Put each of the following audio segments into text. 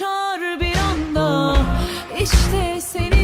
uçar bir anda. İşte seni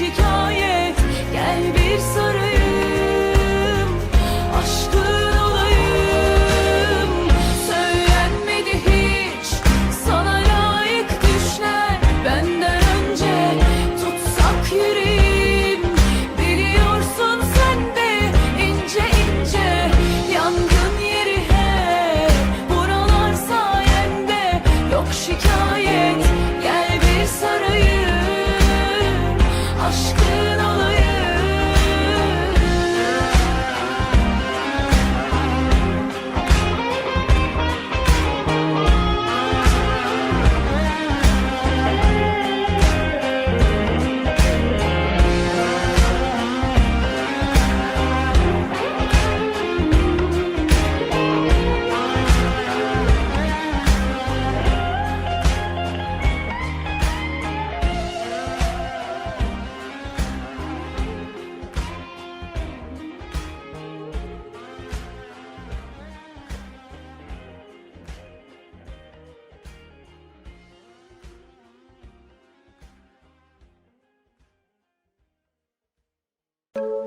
she can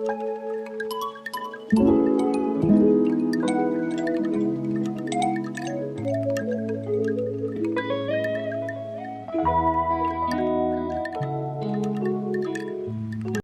Thank you.